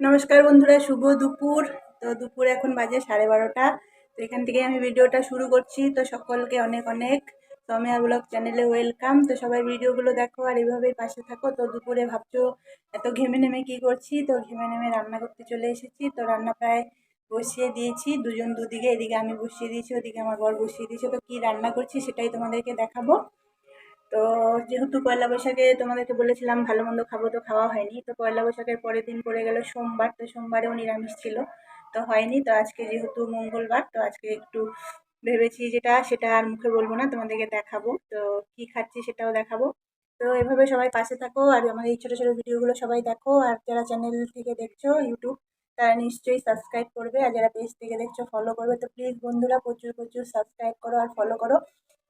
নমস্কার বন্ধুরা, শুভ দুপুর। তো দুপুর এখন বাজে সাড়ে বারোটা। তো এখান থেকে আমি ভিডিওটা শুরু করছি। তো সকলকে অনেক অনেক সৌমিয়া ব্লগ চ্যানেলে ওয়েলকাম। তো সবাই ভিডিওগুলো দেখো আর এইভাবেই পাশে থাকো। তো দুপুরে ভাবছ এত ঘেমে নেমে কী করছি? তো ঘেমে নেমে রান্না করতে চলে এসেছি। তো রান্না প্রায় বসিয়ে দিয়েছি। দুজন দুদিকে, এদিকে আমি বসিয়ে দিয়েছি, ওদিকে আমার বর বসিয়ে দিয়েছে। তো কী রান্না করছি সেটাই তোমাদেরকে দেখাবো। তো যেহেতু পয়লা বৈশাখে তোমাদেরকে বলেছিলাম ভালো মন্দ খাব তো খাওয়া হয়নি, তো পয়লা বৈশাখের পরের দিন পড়ে গেল সোমবার, তো সোমবারেও নিরামিষ ছিল, তো হয়নি, তো আজকে যেহেতু মঙ্গলবার, তো আজকে একটু ভেবেছি যেটা সেটা আর মুখে বলব না, তোমাদেরকে দেখাবো, তো কি খাচ্ছি সেটাও দেখাবো। তো এভাবে সবাই পাশে থাকো আর আমার এই ছোটো ছোটো ভিডিওগুলো সবাই দেখো, আর যারা চ্যানেল থেকে দেখছ ইউটিউব, তারা নিশ্চয়ই সাবস্ক্রাইব করবে, আর যারা পেজ থেকে দেখছ ফলো করবে, তো প্লিজ বন্ধুরা প্রচুর প্রচুর সাবস্ক্রাইব করো আর ফলো করো,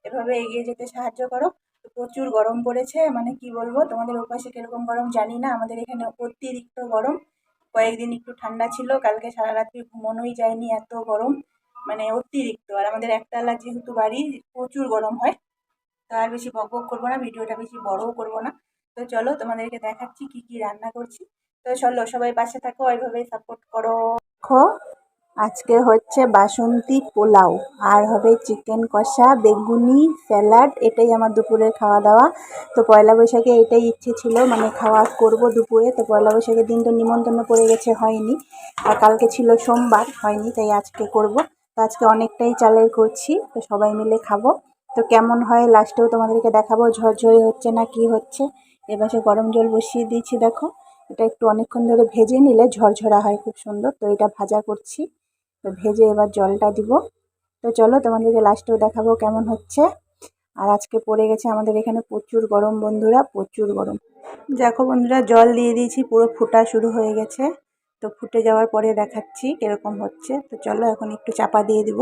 এভাবে এগিয়ে যেতে সাহায্য করো। প্রচুর গরম পড়েছে মানে কি বলব, তোমাদের ওপাশে কীরকম গরম জানি না, আমাদের এখানে অতিরিক্ত গরম। কয়েকদিন একটু ঠান্ডা ছিল, কালকে সারা রাত্রি ঘুমোনোই যায়নি এত গরম মানে অতিরিক্ত। আর আমাদের একতলা যেহেতু বাড়ি, প্রচুর গরম হয়, তো আর বেশি বক বক করব না, ভিডিওটা বেশি বড়ও করব না। তো চলো, তোমাদেরকে দেখাচ্ছি কি কি রান্না করছি। তো চলো, সবাই পাশে থাকো ওইভাবেই সাপোর্ট করো। দেখো আজকে হচ্ছে বাসন্তী পোলাও, আর হবে চিকেন কষা, বেগুনি, স্যালাড, এটাই আমার দুপুরের খাওয়া দাওয়া তো পয়লা বৈশাখে এটাই ইচ্ছে ছিল মানে খাওয়া করব দুপুরে, তো পয়লা বৈশাখের দিন তো নিমন্ত্রণ পড়ে গেছে, হয়নি। আর কালকে ছিল সোমবার, হয়নি, তাই আজকে করব। তো আজকে অনেকটাই চালের করছি তো সবাই মিলে খাব। তো কেমন হয় লাস্টেও তোমাদেরকে দেখাবো, ঝরঝরে হচ্ছে না, কি হচ্ছে? এবার সে গরম জল বসিয়ে দিয়েছি, দেখো। এটা একটু অনেকক্ষণ ধরে ভেজে নিলে ঝরঝরা হয়, খুব সুন্দর। তো এটা ভাজা করছি। তো ভেজে এবার জলটা দিব। তো চলো তোমাদেরকে লাস্টেও দেখাবো কেমন হচ্ছে। আর আজকে পড়ে গেছে আমাদের এখানে প্রচুর গরম বন্ধুরা, প্রচুর গরম। দেখো বন্ধুরা, জল দিয়ে দিয়েছি, পুরো ফুটা শুরু হয়ে গেছে। তো ফুটে যাওয়ার পরে দেখাচ্ছি কীরকম হচ্ছে। তো চলো এখন একটু চাপা দিয়ে দিব।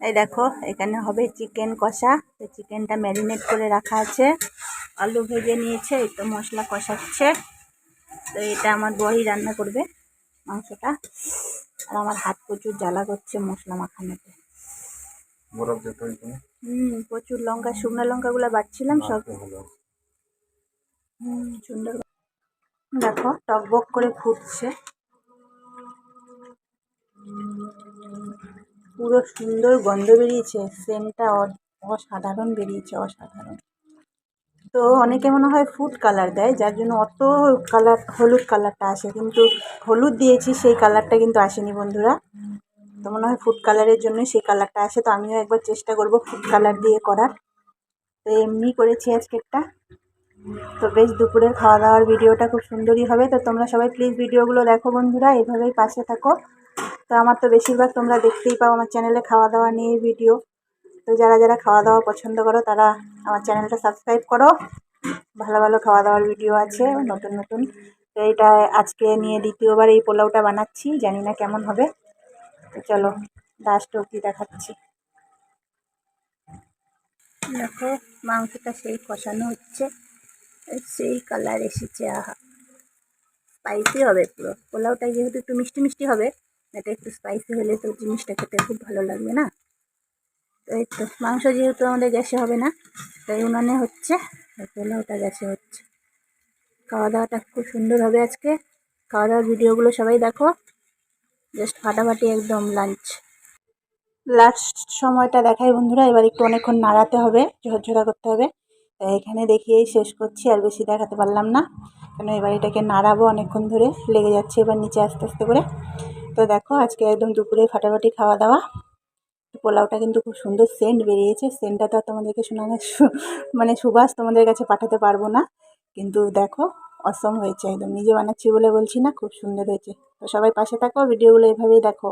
এই দেখো, এখানে হবে চিকেন কষা। তো চিকেনটা ম্যারিনেট করে রাখা আছে। আলু ভেজে নিয়েছে, এই তো মশলা কষাচ্ছে। তো এটা আমার বই রান্না করবে মাংসটা। আর আমার হাত প্রচুর জ্বালা করছে মশলা মাখানোতে। হুম প্রচুর লঙ্কা শুকনো লঙ্কাগুলো বাটছিলাম সব। হুম সুন্দর দেখো টকবক করে ফুটছে। পুরো সুন্দর গন্ধ বেরিয়েছে সেন্টটা অসাধারণ বেরিয়েছে অসাধারণ। তো অনেকে মনে হয় ফুড কালার দেয়, যার জন্য অত কালার হলুদ কালারটা আসে। কিন্তু হলুদ দিয়েছি, সেই কালারটা কিন্তু আসেনি বন্ধুরা। তো মনে হয় ফুড কালারের জন্যই সেই কালারটা আসে। তো আমিও একবার চেষ্টা করব ফুড কালার দিয়ে করার। তো এমনি করেছি আজকেরটা। তো বেশ দুপুরের খাওয়া দাওয়ার ভিডিওটা খুব সুন্দরই হবে। তো তোমরা সবাই প্লিজ ভিডিওগুলো দেখো বন্ধুরা এভাবেই পাশে থাকো। তো আমার তো বেশিরভাগ তোমরা দেখতেই পাও আমার চ্যানেলে খাওয়া দাওয়া নিয়ে ভিডিও তো যারা যারা খাওয়া দাওয়া পছন্দ করো, তারা আমার চ্যানেলটা সাবস্ক্রাইব করো। ভালো ভালো খাওয়া দাওয়ার ভিডিও আছে, নতুন নতুন। তো এইটা আজকে নিয়ে দ্বিতীয়বার এই পোলাওটা বানাচ্ছি, জানি না কেমন হবে। তো চলো লাস্ট অবধি দেখাচ্ছি। দেখো, মাংসটা সেই কষানো হচ্ছে সেই কালার এসেছে, আহা। স্পাইসি হবে পুরো। পোলাওটা যেহেতু একটু মিষ্টি মিষ্টি হবে, এটা একটু স্পাইসি হলে তো জিনিসটা খেতে খুব ভালো লাগবে না? এই তো, মাংস যেহেতু আমাদের গ্যাসে হবে না, তাই উনানে হচ্ছে পোলাওটা গ্যাসে হচ্ছে। খাওয়া দাওয়াটা খুব সুন্দর হবে আজকে। খাওয়া দাওয়ার ভিডিওগুলো সবাই দেখো। জাস্ট ফাটাফাটি একদম লাঞ্চ। লাস্ট সময়টা দেখাই বন্ধুরা, এবার একটু অনেকক্ষণ নাড়াতে হবে, ঝরঝরা করতে হবে। তাই এখানে দেখিয়েই শেষ করছি, আর বেশি দেখাতে পারলাম না। কেন এবার এটাকে নাড়াবো অনেকক্ষণ ধরে, লেগে যাচ্ছে এবার নিচে আস্তে আস্তে করে। তো দেখো, আজকে একদম দুপুরে ফাটাফাটি খাওয়া দাওয়া পোলাওটা কিন্তু খুব সুন্দর সেন্ট বেরিয়েছে। সেন্টটা তো আর তোমাদেরকে শোনানো মানে সুবাস তোমাদের কাছে পাঠাতে পারব না। কিন্তু দেখো অসম হয়েছে, একদম নিজে বানাচ্ছি বলে বলছি না, খুব সুন্দর হয়েছে। তো সবাই পাশে থাকো ভিডিওগুলো এভাবেই দেখো।